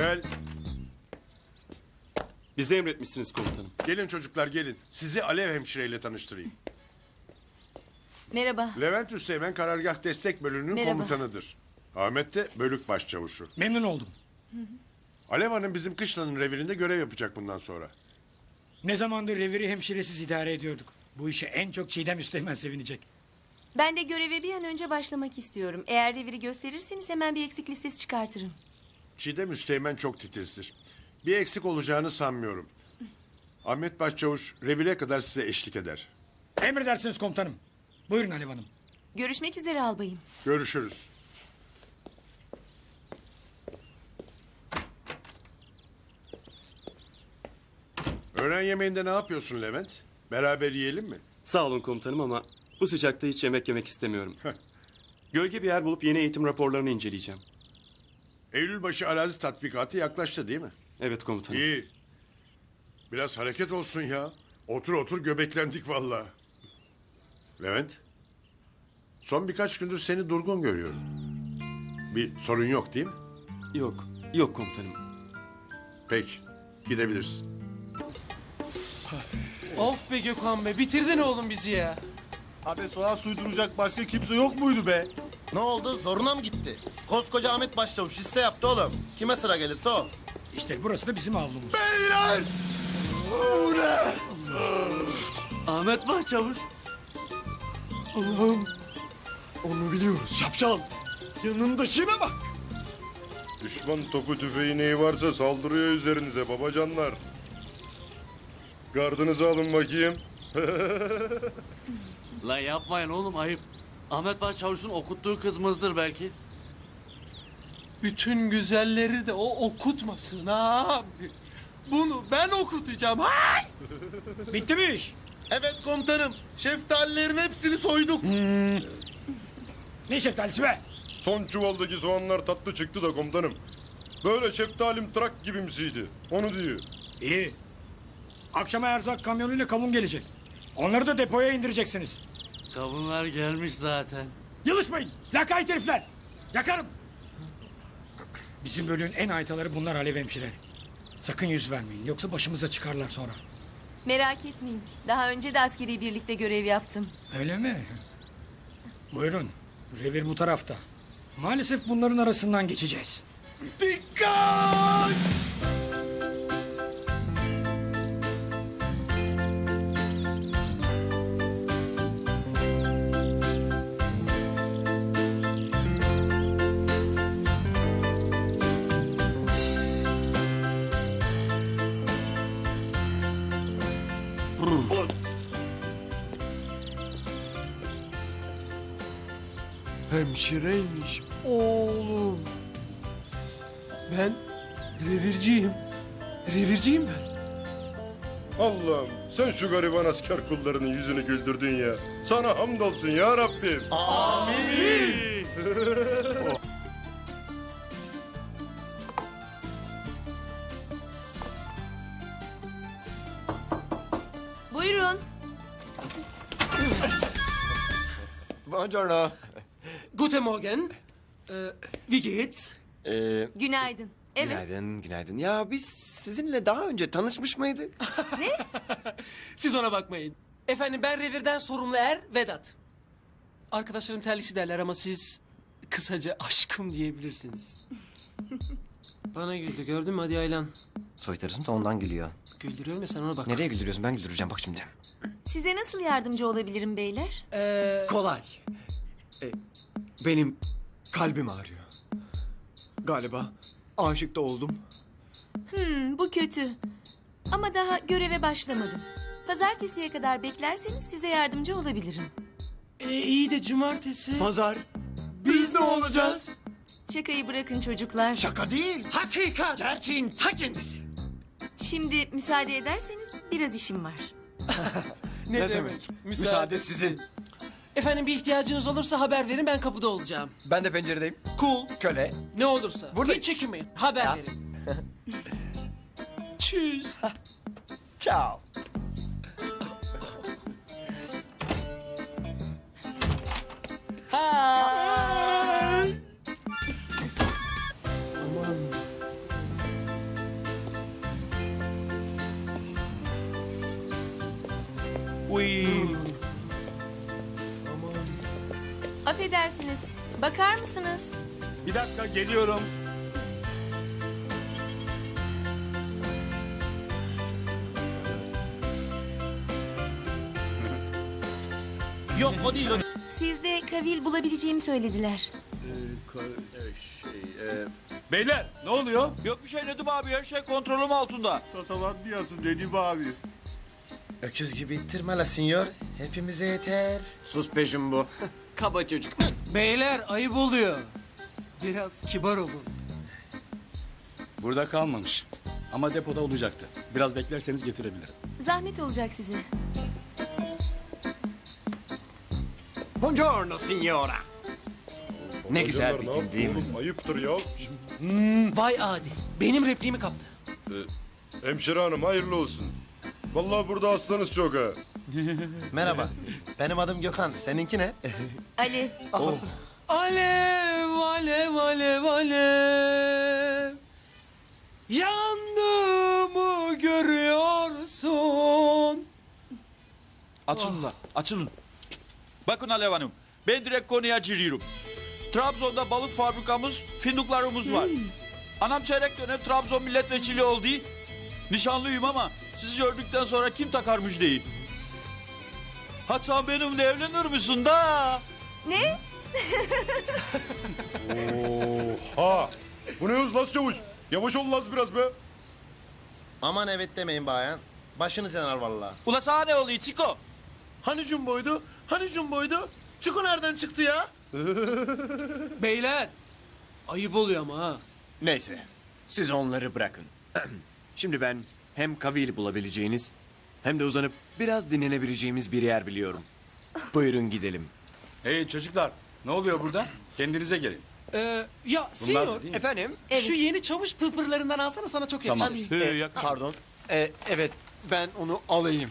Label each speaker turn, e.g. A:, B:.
A: Gel.
B: Bize emretmişsiniz komutanım.
A: Gelin çocuklar gelin. Sizi Alev hemşireyle tanıştırayım.
C: Merhaba.
A: Levent Üsteğmen Karargah Destek Bölüğü'nün
C: Merhaba.
A: komutanıdır. Ahmet de bölük başçavuşu.
D: Memnun oldum.
A: Alev Hanım bizim kışlanın revirinde görev yapacak bundan sonra.
D: Ne zamandır reviri hemşiresiz idare ediyorduk. Bu işe en çok Çiğdem Üsteğmen sevinecek.
C: Ben de göreve bir an önce başlamak istiyorum. Eğer reviri gösterirseniz hemen bir eksik listesi çıkartırım.
A: Çiğdem Üsteğmen çok titizdir. Bir eksik olacağını sanmıyorum. Ahmet Başçavuş revire kadar size eşlik eder.
D: Emredersiniz komutanım. Buyurun Alev Hanım.
C: Görüşmek üzere albayım.
A: Görüşürüz. Öğlen yemeğinde ne yapıyorsun Levent? Beraber yiyelim mi?
B: Sağ olun komutanım ama bu sıcakta hiç yemek yemek istemiyorum. Gölge bir yer bulup yeni eğitim raporlarını inceleyeceğim.
A: Eylülbaşı arazi tatbikatı yaklaştı değil mi?
B: Evet komutanım.
A: İyi. Biraz hareket olsun ya. Otur otur göbeklendik vallahi. Levent. Son birkaç gündür seni durgun görüyorum. Bir sorun yok değil mi?
B: Yok, yok komutanım.
A: Peki. Gidebilirsin.
E: Of be Gökhan be bitirdin oğlum bizi ya.
F: Abi soğan suyduracak başka kimse yok muydu be?
G: Ne oldu? Zoruna mı gitti? Koskoca Ahmet Başçavuş liste yaptı oğlum. Kime sıra gelirse o.
D: İşte burası da bizim avlumuz.
H: Ahmet Başçavuş.
F: Allah'ım. Onu biliyoruz şapşal. Yanındakine bak.
I: Düşman topu tüfeği neyi varsa saldırıyor üzerinize babacanlar. Gardınızı alın bakayım.
H: La yapmayın oğlum ayıp. Ahmet Başçavuş'un okuttuğu kızımızdır belki.
E: Bütün güzelleri de o okutmasın abi. Bunu ben okutacağım. Hay!
D: Bitti mi iş?
G: Evet komutanım. Şeftalilerin hepsini soyduk.
D: Ne şeftalisi be?
I: Son çuvaldaki soğanlar tatlı çıktı da komutanım. Böyle şeftalim trak gibimsiydi. Onu diyor.
D: İyi. Akşama erzak kamyonuyla kavun gelecek. Onları da depoya indireceksiniz.
H: Kavunlar gelmiş zaten.
D: Yılışmayın. Lakayt herifler. Yakarım. Bizim bölüğün en aytaları bunlar Alev hemşire. Sakın yüz vermeyin. Yoksa başımıza çıkarlar sonra.
C: Merak etmeyin. Daha önce de askeri birlikte görev yaptım.
D: Öyle mi? Buyurun. Revir bu tarafta. Maalesef bunların arasından geçeceğiz.
F: Dikkat! Hemşireymiş oğlum.
E: Ben revirciyim. Revirciyim ben.
I: Allah'ım sen şu gariban asker kullarının yüzünü güldürdün ya. Sana hamdolsun ya Rabbim.
C: Buyurun.
F: Buongiorno.
E: Guten Morgen. Ee, wie geht's?
F: Ee,
C: Günaydın. Evet.
F: Günaydın, günaydın. Ya biz sizinle daha önce tanışmış mıydık?
E: Siz ona bakmayın. Efendim ben revirden sorumlu er Vedat. Arkadaşlarım terlisi derler ama siz kısaca aşkım diyebilirsiniz. Bana güldü gördün mü hadi Aylan.
F: Soytarısın da ondan gülüyor.
E: Güldürüyorum ya sen ona bak.
F: Nereye güldürüyorsun? Ben güldüreceğim bak şimdi.
C: Size nasıl yardımcı olabilirim beyler?
E: Ee,
F: Kolay. E, benim kalbim ağrıyor. Galiba aşık da oldum.
C: Hmm, bu kötü. Ama daha göreve başlamadım. Pazartesiye kadar beklerseniz size yardımcı olabilirim.
E: e, iyi de cumartesi.
F: Pazar. Biz ne olacağız?
C: Şakayı bırakın çocuklar.
F: Şaka değil.
E: Hakikat.
F: Gerçeğin ta kendisi.
C: Şimdi müsaade ederseniz biraz işim var.
E: Ne, demek?
F: Müsaade sizin.
E: Efendim bir ihtiyacınız olursa haber verin ben kapıda olacağım.
F: Ben de penceredeyim.
E: Cool.
F: Köle.
E: Ne olursa.
F: Burada...
E: Hiç çekinmeyin. Haber Ya. verin. Çüz.
F: Ciao. Hi. Aman. Uy.
C: Affedersiniz. Bakar mısınız?
J: Bir dakika geliyorum.
G: Yok o değil o değil.
C: Sizde kavil bulabileceğimi söylediler.
J: Beyler ne oluyor?
F: Yok bir şey Nedim abi her şey kontrolüm altında.
J: Tasalanmayasın Nedim abi.
G: Öküz gibi ittirme la sinyor. Hepimize yeter.
F: Sus be bu. Kaba çocuk.
E: Beyler ayıp oluyor. Biraz kibar olun.
J: Burada kalmamış. Ama depoda olacaktı. Biraz beklerseniz getirebilirim.
C: Zahmet olacak size.
F: Buongiorno signora. Ne güzel bir gün değil mi?
I: oğlum? Ayıptır ya.
E: Vay adi. Benim repliğimi kaptı.
I: Hemşire hanım hayırlı olsun. Vallahi burada hastanız çok ha.
G: Merhaba. Benim adım Gökhan. Seninki ne?
C: Ali.
E: Alev, alev, alev, alev. Yandığımı görüyorsun.
F: Açılın la, açılın. Bakın Alev Hanım, ben direkt konuya giriyorum. Trabzon'da balık fabrikamız, fındıklarımız var. Anam çeyrek dönem Trabzon milletvekili oldu. Nişanlıyım ama sizi gördükten sonra kim takarmış değil. Hatta benimle evlenir misin da?
C: Ne?
I: Ha. Bu ne hız Laz Çavuş? Yavaş ol Laz biraz be.
G: Aman evet demeyin bayan. Başınız yanar vallahi.
F: Ula sana ne oluyor Çiko?
G: Hani jumboydu? Hani jumboydu? Çuku nereden çıktı ya?
E: Beyler. Ayıp oluyor ama ha.
K: Neyse, siz onları bırakın. Şimdi ben hem kavil bulabileceğiniz hem de uzanıp biraz dinlenebileceğimiz bir yer biliyorum. Buyurun gidelim.
J: Hey çocuklar ne oluyor burada? Kendinize gelin.
E: Ee, ya
J: Bunlar değil mi?
K: Efendim?
C: Evet.
E: şu yeni çavuş pırpırlarından alsana sana çok yakışır.
J: Tamam.
K: Ee, pardon. Ee, evet, ben onu alayım.